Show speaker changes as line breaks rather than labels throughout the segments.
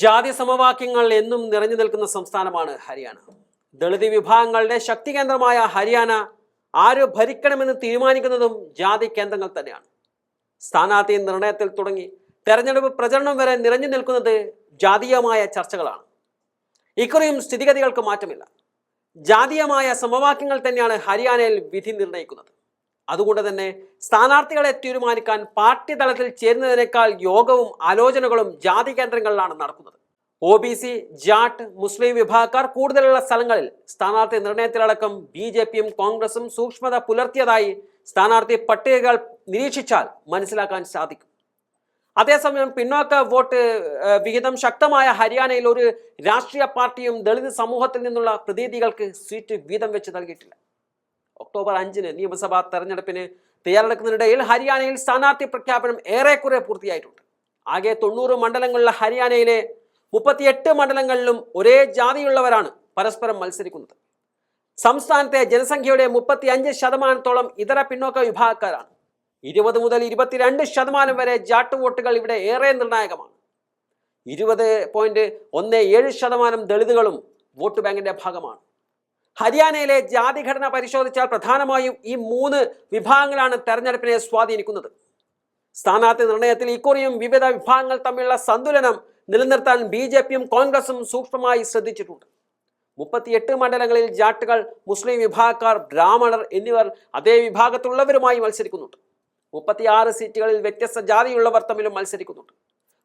ജാതി സമവാക്യങ്ങൾ എന്നും നിറഞ്ഞു നിൽക്കുന്ന സംസ്ഥാനമാണ് ഹരിയാന. ദളിത് വിഭാഗങ്ങളുടെ ശക്തി കേന്ദ്രമായ ഹരിയാന ആര് ഭരിക്കണമെന്ന് തീരുമാനിക്കുന്നതും ജാതി കേന്ദ്രങ്ങൾ തന്നെയാണ്. സ്ഥാനാർത്ഥി നിർണയത്തിൽ തുടങ്ങി തെരഞ്ഞെടുപ്പ് പ്രചരണം വരെ നിറഞ്ഞു നിൽക്കുന്നത് ജാതീയമായ ചർച്ചകളാണ്. ഇക്കുറിയും സ്ഥിതിഗതികൾക്ക് മാറ്റമില്ല. ജാതീയമായ സമവാക്യങ്ങൾ തന്നെയാണ് ഹരിയാനയിൽ വിധി നിർണയിക്കുന്നത്. അതുകൊണ്ട് തന്നെ സ്ഥാനാർത്ഥികളെ തീരുമാനിക്കാൻ പാർട്ടി തലത്തിൽ ചേരുന്നതിനേക്കാൾ യോഗവും ആലോചനകളും ജാതി കേന്ദ്രങ്ങളിലാണ് നടക്കുന്നത്. ഒ ബി സി ജാട്ട് മുസ്ലിം വിഭാഗക്കാർ കൂടുതലുള്ള സ്ഥലങ്ങളിൽ സ്ഥാനാർത്ഥി നിർണയത്തിലടക്കം ബി ജെ പിയും കോൺഗ്രസും സൂക്ഷ്മത പുലർത്തിയതായി സ്ഥാനാർത്ഥി പട്ടികകൾ നിരീക്ഷിച്ചാൽ മനസ്സിലാക്കാൻ സാധിക്കും. അതേസമയം പിന്നോക്ക വോട്ട് വിഹിതം ശക്തമായ ഹരിയാനയിൽ ഒരു രാഷ്ട്രീയ പാർട്ടിയും ദളിത് സമൂഹത്തിൽ നിന്നുള്ള പ്രതിനിധികൾക്ക് സീറ്റ് വീതം വെച്ച് നൽകിയിട്ടില്ല. ഒക്ടോബർ അഞ്ചിന് നിയമസഭാ തെരഞ്ഞെടുപ്പിന് തയ്യാറെടുക്കുന്നതിനിടയിൽ ഹരിയാനയിൽ സ്ഥാനാർത്ഥി പ്രഖ്യാപനം ഏറെക്കുറെ പൂർത്തിയായിട്ടുണ്ട്. ആകെ തൊണ്ണൂറ് മണ്ഡലങ്ങളിലെ ഹരിയാനയിലെ മുപ്പത്തിയെട്ട് മണ്ഡലങ്ങളിലും ഒരേ ജാതിയുള്ളവരാണ് പരസ്പരം മത്സരിക്കുന്നത്. സംസ്ഥാനത്തെ ജനസംഖ്യയുടെ മുപ്പത്തി അഞ്ച് ശതമാനത്തോളം ഇതര പിന്നോക്ക വിഭാഗക്കാരാണ്. ഇരുപത് മുതൽ ഇരുപത്തിരണ്ട് ശതമാനം വരെ ജാട്ട് വോട്ടുകൾ ഇവിടെ ഏറെ നിർണായകമാണ്. ഇരുപത് പോയിന്റ് ഒന്ന് ഏഴ് ശതമാനം ദളിതുകളും വോട്ട് ബാങ്കിന്റെ ഭാഗമാണ്. ഹരിയാനയിലെ ജാതിഘടന പരിശോധിച്ചാൽ പ്രധാനമായും ഈ മൂന്ന് വിഭാഗങ്ങളാണ് തെരഞ്ഞെടുപ്പിനെ സ്വാധീനിക്കുന്നത്. സ്ഥാനാർത്ഥി നിർണയത്തിൽ ഇക്കുറിയും വിവിധ വിഭാഗങ്ങൾ തമ്മിലുള്ള സന്തുലനം നിലനിർത്താൻ ബി ജെ പിയും കോൺഗ്രസും സൂക്ഷ്മമായി ശ്രദ്ധിച്ചിട്ടുണ്ട്. മുപ്പത്തിയെട്ട് മണ്ഡലങ്ങളിൽ ജാട്ടുകൾ മുസ്ലിം വിഭാഗക്കാർ ബ്രാഹ്മണർ എന്നിവർ അതേ വിഭാഗത്തിലുള്ളവരുമായി മത്സരിക്കുന്നുണ്ട്. മുപ്പത്തിയാറ് സീറ്റുകളിൽ വ്യത്യസ്ത ജാതിയുള്ളവർ തമ്മിലും മത്സരിക്കുന്നുണ്ട്.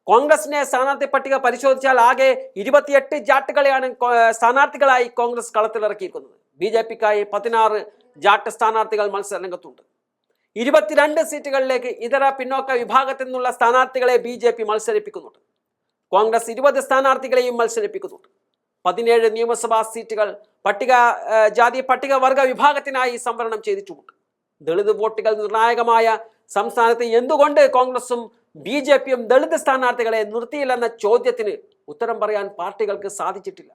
കോൺഗ്രസിന്റെ സ്ഥാനാർത്ഥി പട്ടിക പരിശോധിച്ചാൽ ആകെ ഇരുപത്തിയെട്ട് ജാട്ടുകളെയാണ് സ്ഥാനാർത്ഥികളായി കോൺഗ്രസ് കളത്തിലിറക്കിയിരിക്കുന്നത്. ബി ജെ പിക്കായി പതിനാറ് ജാട്ട് സ്ഥാനാർത്ഥികൾ മത്സരരംഗത്തുണ്ട്. ഇരുപത്തിരണ്ട് സീറ്റുകളിലേക്ക് ഇതര പിന്നോക്ക വിഭാഗത്തിൽ നിന്നുള്ള സ്ഥാനാർത്ഥികളെ ബി ജെ പി മത്സരിപ്പിക്കുന്നുണ്ട്. കോൺഗ്രസ് ഇരുപത് സ്ഥാനാർത്ഥികളെയും മത്സരിപ്പിക്കുന്നുണ്ട്. പതിനേഴ് നിയമസഭാ സീറ്റുകൾ പട്ടിക ജാതി പട്ടിക പട്ടികവർഗ വിഭാഗത്തിനായി സംവരണം ചെയ്തിട്ടുമുണ്ട്. ദളിത് വോട്ടുകൾ നിർണായകമായ സംസ്ഥാനത്ത് എന്തുകൊണ്ട് കോൺഗ്രസും ബി ജെ പിയും ദളിത് സ്ഥാനാർത്ഥികളെ നിർത്തിയില്ലെന്ന ചോദ്യത്തിന് ഉത്തരം പറയാൻ പാർട്ടികൾക്ക് സാധിച്ചിട്ടില്ല.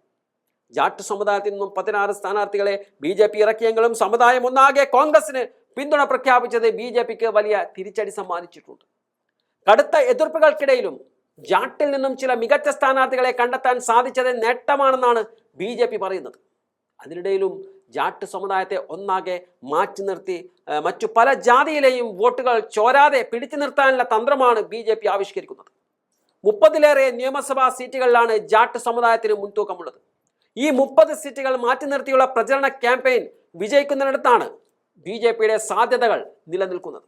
ജാട്ട് സമുദായത്തിൽ നിന്നും പതിനാറ് സ്ഥാനാർത്ഥികളെ ബി ജെ പി ഇറക്കിയെങ്കിലും സമുദായം ഒന്നാകെ കോൺഗ്രസിന് പിന്തുണ പ്രഖ്യാപിച്ചത് ബി ജെ പിക്ക് വലിയ തിരിച്ചടി സമ്മാനിച്ചിട്ടുണ്ട്. കടുത്ത എതിർപ്പുകൾക്കിടയിലും ജാട്ടിൽ നിന്നും ചില മികച്ച സ്ഥാനാർത്ഥികളെ കണ്ടെത്താൻ സാധിച്ചത് നേട്ടമാണെന്നാണ് ബി പറയുന്നത്. അതിനിടയിലും ജാട്ട് സമുദായത്തെ ഒന്നാകെ മാറ്റി നിർത്തി മറ്റു പല ജാതിയിലെയും വോട്ടുകൾ ചോരാതെ പിടിച്ചു നിർത്താനുള്ള തന്ത്രമാണ് ബി ജെ പി ആവിഷ്കരിക്കുന്നത്. മുപ്പതിലേറെ നിയമസഭാ സീറ്റുകളിലാണ് ജാട്ട് സമുദായത്തിന് മുൻതൂക്കമുള്ളത്. ഈ മുപ്പത് സീറ്റുകൾ മാറ്റി നിർത്തിയുള്ള പ്രചരണ ക്യാമ്പയിൻ വിജയിക്കുന്നിടത്താണ് ബി ജെ പിയുടെ സാധ്യതകൾ നിലനിൽക്കുന്നത്.